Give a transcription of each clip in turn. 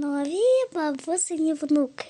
нові бабусині внуки.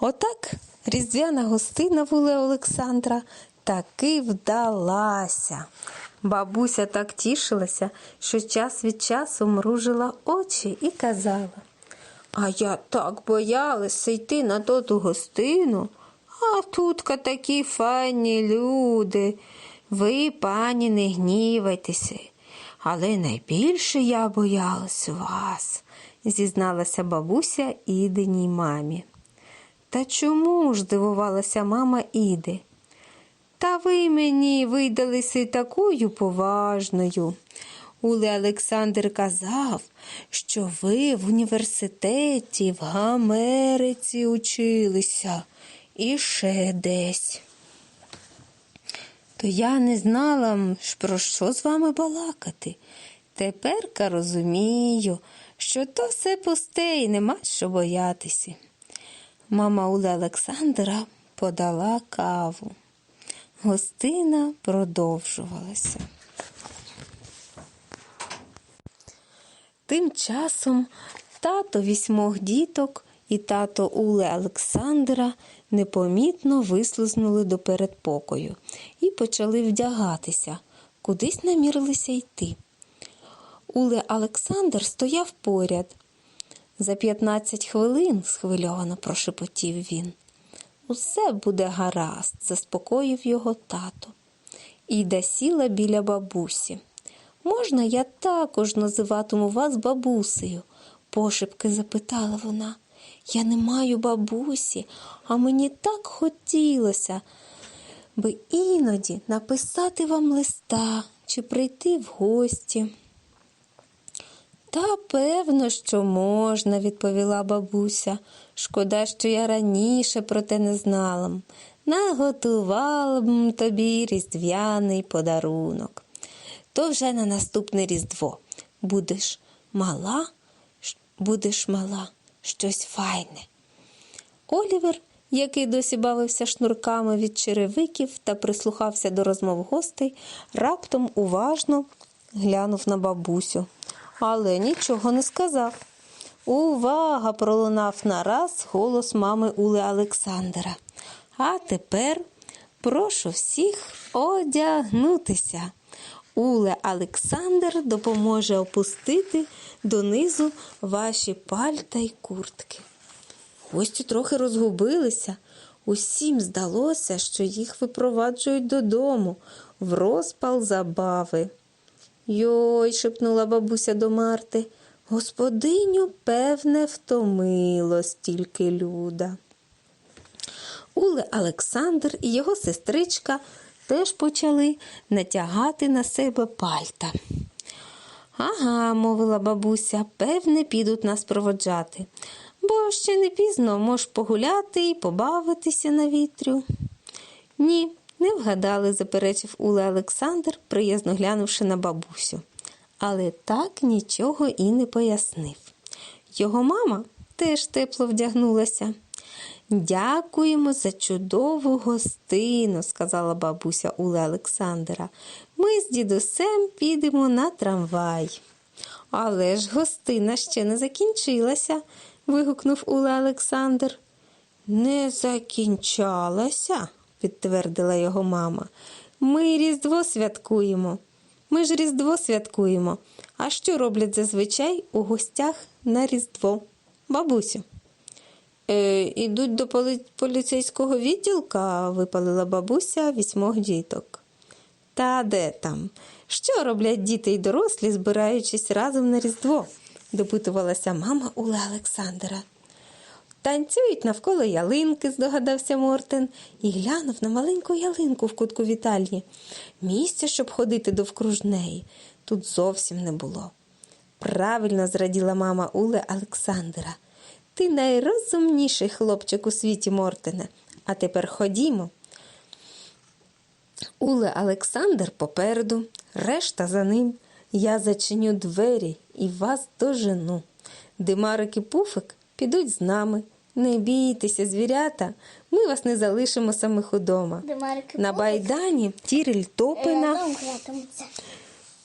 Отак різдвяна гостина вуле Олександра таки вдалася. Бабуся так тішилася, що час від часу мружила очі і казала. А я так боялася йти на тоту гостину, а тут такі файні люди. Ви, пані, не гнівайтеся. Але найбільше я боялась вас, зізналася бабуся Ідиній мамі. Та чому ж дивувалася мама Іди? Та ви мені видалися такою поважною. Уле Олександр казав, що ви в університеті в Америці училися і ще десь. То я не знала, про що з вами балакати. Теперка розумію, що то все пусте і нема що боятися. Мама Ули Олександра подала каву. Гостина продовжувалася. Тим часом тато вісьмох діток і тато Ули Олександра непомітно вислизнули до передпокою і почали вдягатися, кудись намірилися йти. Уле Олександр стояв поряд. За 15 хвилин схвильовано прошепотів він. Усе буде гаразд, заспокоїв його тато. Іда сіла біля бабусі. Можна я також називатиму вас бабусею? пошепки запитала вона. Я не маю бабусі, а мені так хотілося би іноді написати вам листа чи прийти в гості. Та певно, що можна, відповіла бабуся. Шкода, що я раніше про те не знала. Наготувала б тобі різдвяний подарунок. То вже на наступне різдво. Будеш мала, будеш мала, щось файне. Олівер, який досі бавився шнурками від черевиків та прислухався до розмов гостей, раптом уважно глянув на бабусю, але нічого не сказав. Увага! пролунав нараз голос мами Ули Олександра. А тепер прошу всіх одягнутися. Уле Олександр допоможе опустити донизу ваші пальта й куртки. Гості трохи розгубилися. Усім здалося, що їх випроваджують додому в розпал забави. Йой, шепнула бабуся до Марти. Господиню, певне, втомило стільки люда. Уле Олександр і його сестричка теж почали натягати на себе пальта. Ага, мовила бабуся, певне, підуть нас проводжати, бо ще не пізно мож погуляти і побавитися на вітрю. Ні, не вгадали, заперечив Уле Олександр, приязно глянувши на бабусю. Але так нічого і не пояснив. Його мама теж тепло вдягнулася. Дякуємо за чудову гостину, сказала бабуся Уле Олександра. Ми з дідусем підемо на трамвай. Але ж гостина ще не закінчилася, вигукнув Уле Олександр. Не закінчалася, підтвердила його мама. Ми Різдво святкуємо. Ми ж Різдво святкуємо. А що роблять зазвичай у гостях на Різдво? Бабусю. Е, ідуть до поли- поліцейського відділка, випалила бабуся вісьмох діток. Та де там? Що роблять діти й дорослі, збираючись разом на Різдво? допитувалася мама Ула Олександра. Танцюють навколо ялинки, здогадався Мортен, і глянув на маленьку ялинку в кутку вітальні. Місця, щоб ходити довкруж неї, тут зовсім не було. Правильно зраділа мама Уле Олександра. Ти найрозумніший хлопчик у світі, Мортене. А тепер ходімо. Уле Олександр попереду, решта за ним. Я зачиню двері і вас дожену. Димарик і пуфик підуть з нами. Не бійтеся, звірята, ми вас не залишимо самих удома. На байдані Тіріль Топина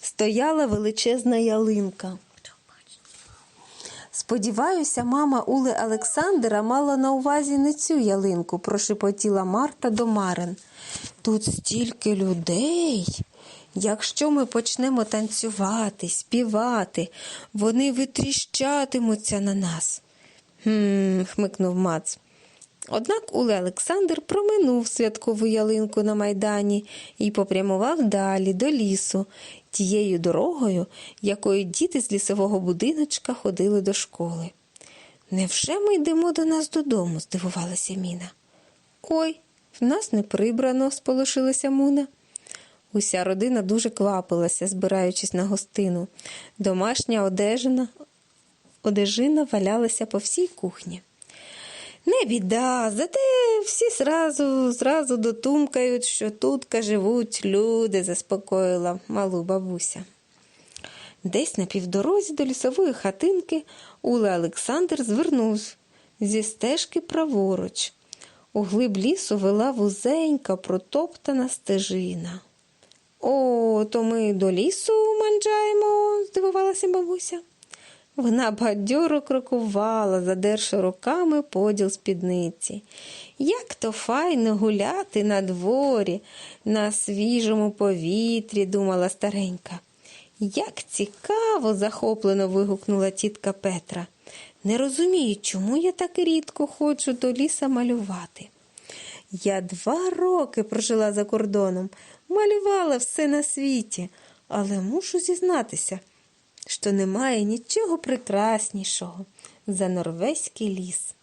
стояла величезна ялинка. Сподіваюся, мама Ули Олександра мала на увазі не цю ялинку, прошепотіла Марта до Марин. Тут стільки людей. Якщо ми почнемо танцювати, співати, вони витріщатимуться на нас. Хм, хмикнув Мац. Однак Уле Олександр проминув святкову ялинку на майдані і попрямував далі до лісу, тією дорогою, якою діти з лісового будиночка ходили до школи. Невже ми йдемо до нас додому? здивувалася Міна. Ой, в нас не прибрано, сполошилася Муна. Уся родина дуже квапилася, збираючись на гостину. Домашня одежина, одежина валялася по всій кухні. Не біда, зате всі зразу, зразу дотумкають, що тут живуть люди, заспокоїла малу бабуся. Десь на півдорозі до лісової хатинки Ула Олександр звернув зі стежки праворуч. У глиб лісу вела вузенька, протоптана стежина. О, то ми до лісу манджаємо, здивувалася бабуся. Вона бадьоро крокувала, задерши руками поділ спідниці. Як то файно гуляти на дворі, на свіжому повітрі, думала старенька. Як цікаво, захоплено вигукнула тітка Петра. Не розумію, чому я так рідко ходжу до ліса малювати. Я два роки прожила за кордоном, малювала все на світі, але мушу зізнатися що немає нічого прекраснішого за норвезький ліс.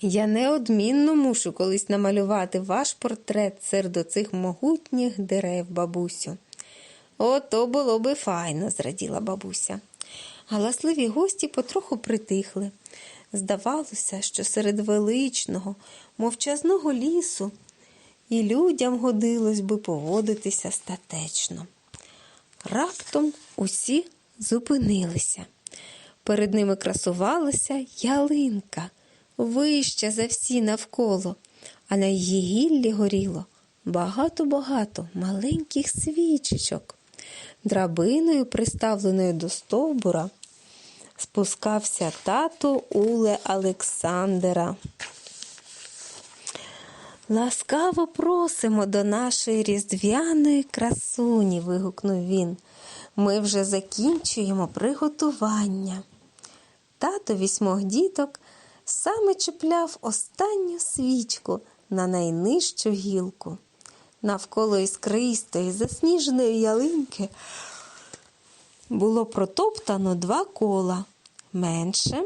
Я неодмінно мушу колись намалювати ваш портрет серед оцих могутніх дерев, бабусю. Ото було би файно, зраділа бабуся. Галасливі гості потроху притихли. Здавалося, що серед величного, мовчазного лісу і людям годилось би поводитися статечно. Раптом усі зупинилися. Перед ними красувалася ялинка, вища за всі навколо, а на її гіллі горіло багато-багато маленьких свічечок. Драбиною, приставленою до стовбура, спускався тато Уле Олександра. Ласкаво просимо до нашої різдвяної красуні, вигукнув він. Ми вже закінчуємо приготування. Тато вісьмох діток саме чіпляв останню свічку на найнижчу гілку. Навколо іскристої, засніженої ялинки було протоптано два кола менше,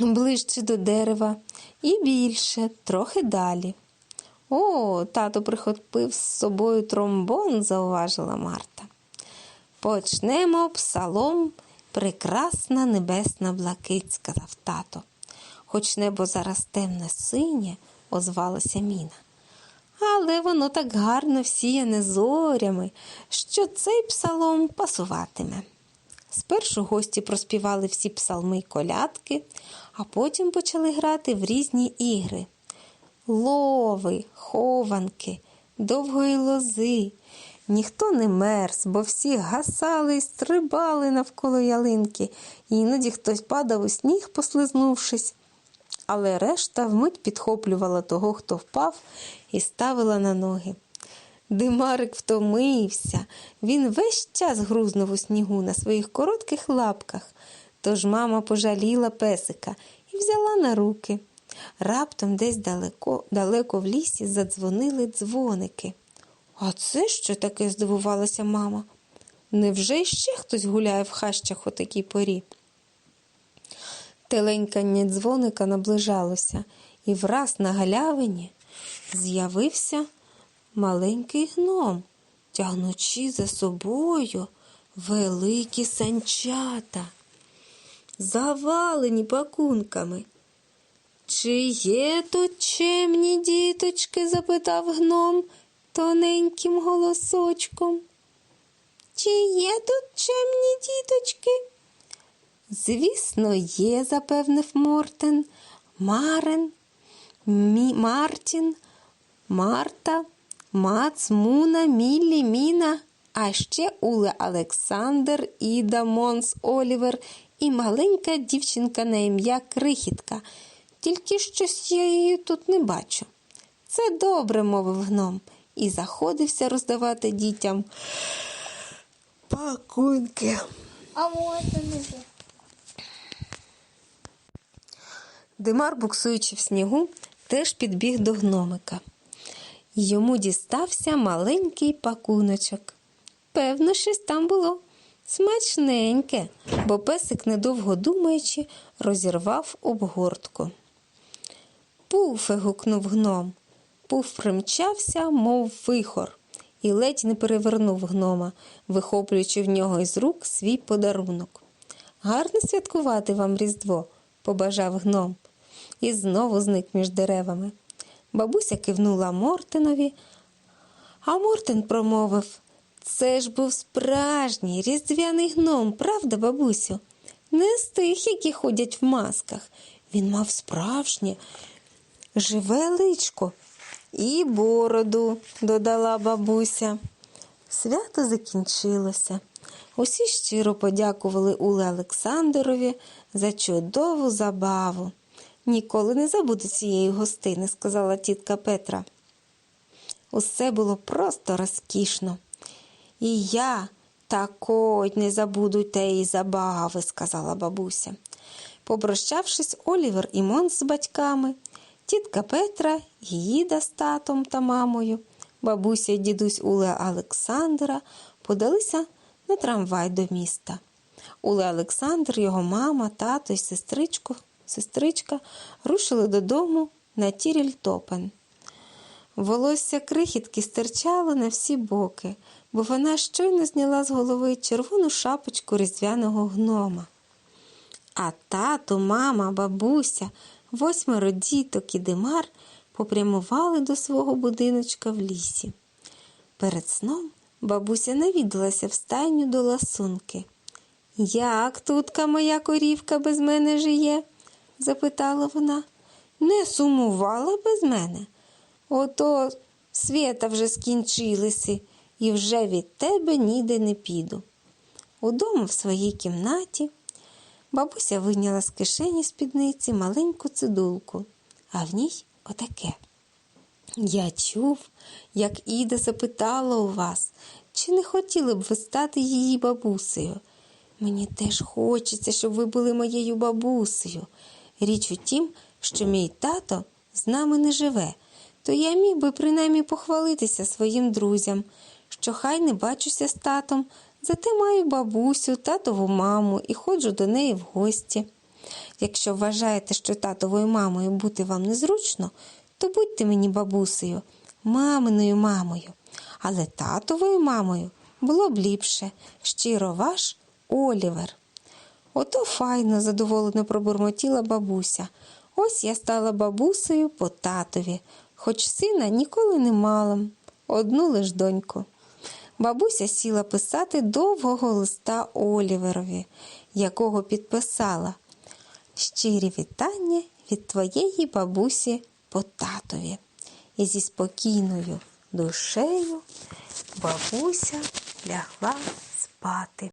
ближче до дерева, і більше, трохи далі. О, тато прихопив з собою тромбон, зауважила Марта. Почнемо псалом прекрасна небесна блакить, сказав тато. Хоч небо зараз темне синє, озвалася Міна. Але воно так гарно всіяне зорями, що цей псалом пасуватиме. Спершу гості проспівали всі псалми й колядки, а потім почали грати в різні ігри лови, хованки, довгої лози. Ніхто не мерз, бо всі гасали й стрибали навколо ялинки, і іноді хтось падав у сніг, послизнувшись. Але решта вмить підхоплювала того, хто впав, і ставила на ноги. Димарик втомився, він весь час грузнув у снігу на своїх коротких лапках. Тож мама пожаліла песика і взяла на руки. Раптом десь далеко, далеко в лісі задзвонили дзвоники. А це що таке? здивувалася мама. Невже ще хтось гуляє в хащах у такій порі? Теленькання дзвоника наближалося, і враз на галявині з'явився маленький гном, тягнучи за собою великі санчата, завалені пакунками. Чи є тут чемні діточки? запитав гном тоненьким голосочком. Чи є тут чемні діточки? Звісно, є, запевнив Мортен, Марен, Мі, Мартін, Марта, Мац, Муна, Міллі, Міна А ще Уле Олександр, Іда, Монс, Олівер і маленька дівчинка на ім'я Крихітка. Тільки щось я її тут не бачу. Це добре, мовив гном, і заходився роздавати дітям пакунки. А не є. Димар, буксуючи в снігу, теж підбіг до гномика. Йому дістався маленький пакуночок. Певно, щось там було смачненьке, бо песик, недовго думаючи, розірвав обгортку. Пуфе. гукнув гном. Пуф примчався, мов вихор, і ледь не перевернув гнома, вихоплюючи в нього із рук свій подарунок. Гарно святкувати вам Різдво, побажав гном, і знову зник між деревами. Бабуся кивнула Мортинові, а Мортин промовив Це ж був справжній різдвяний гном, правда, бабусю? Не з тих, які ходять в масках. Він мав справжнє, живе личко і бороду, додала бабуся. Свято закінчилося. Усі щиро подякували Уле Олександрові за чудову забаву. Ніколи не забуду цієї гостини, сказала тітка Петра. Усе було просто розкішно. І я такой не забуду теї забави, сказала бабуся. Попрощавшись, Олівер і Монс з батьками, тітка Петра, Гіда з татом та мамою, бабуся і дідусь Уле Олександра подалися на трамвай до міста. Уле Олександр, його мама, тато і сестричко, сестричка рушили додому на Тірільтопен. Волосся крихітки стирчало на всі боки, бо вона щойно зняла з голови червону шапочку різдвяного гнома. А тато, мама, бабуся, восьмеро діток і димар попрямували до свого будиночка в лісі. Перед сном бабуся навідалася в стайню до ласунки. Як тутка моя корівка без мене жиє? Запитала вона. Не сумувала без мене? Ото свята вже скінчилися, і вже від тебе ніде не піду. Удома в своїй кімнаті бабуся вийняла з кишені спідниці маленьку цидулку, а в ній отаке. Я чув, як Іда запитала у вас, чи не хотіли б ви стати її бабусею. Мені теж хочеться, щоб ви були моєю бабусею. Річ у тім, що мій тато з нами не живе, то я міг би принаймні похвалитися своїм друзям, що хай не бачуся з татом, зате маю бабусю, татову маму і ходжу до неї в гості. Якщо вважаєте, що татовою мамою бути вам незручно, то будьте мені бабусею, маминою мамою, але татовою мамою було б ліпше. Щиро ваш Олівер. Ото файно, задоволено пробурмотіла бабуся. Ось я стала бабусею по татові, хоч сина ніколи не мала, одну лиш доньку. Бабуся сіла писати довгого листа Оліверові, якого підписала Щирі вітання від твоєї бабусі по татові. І зі спокійною душею бабуся лягла спати.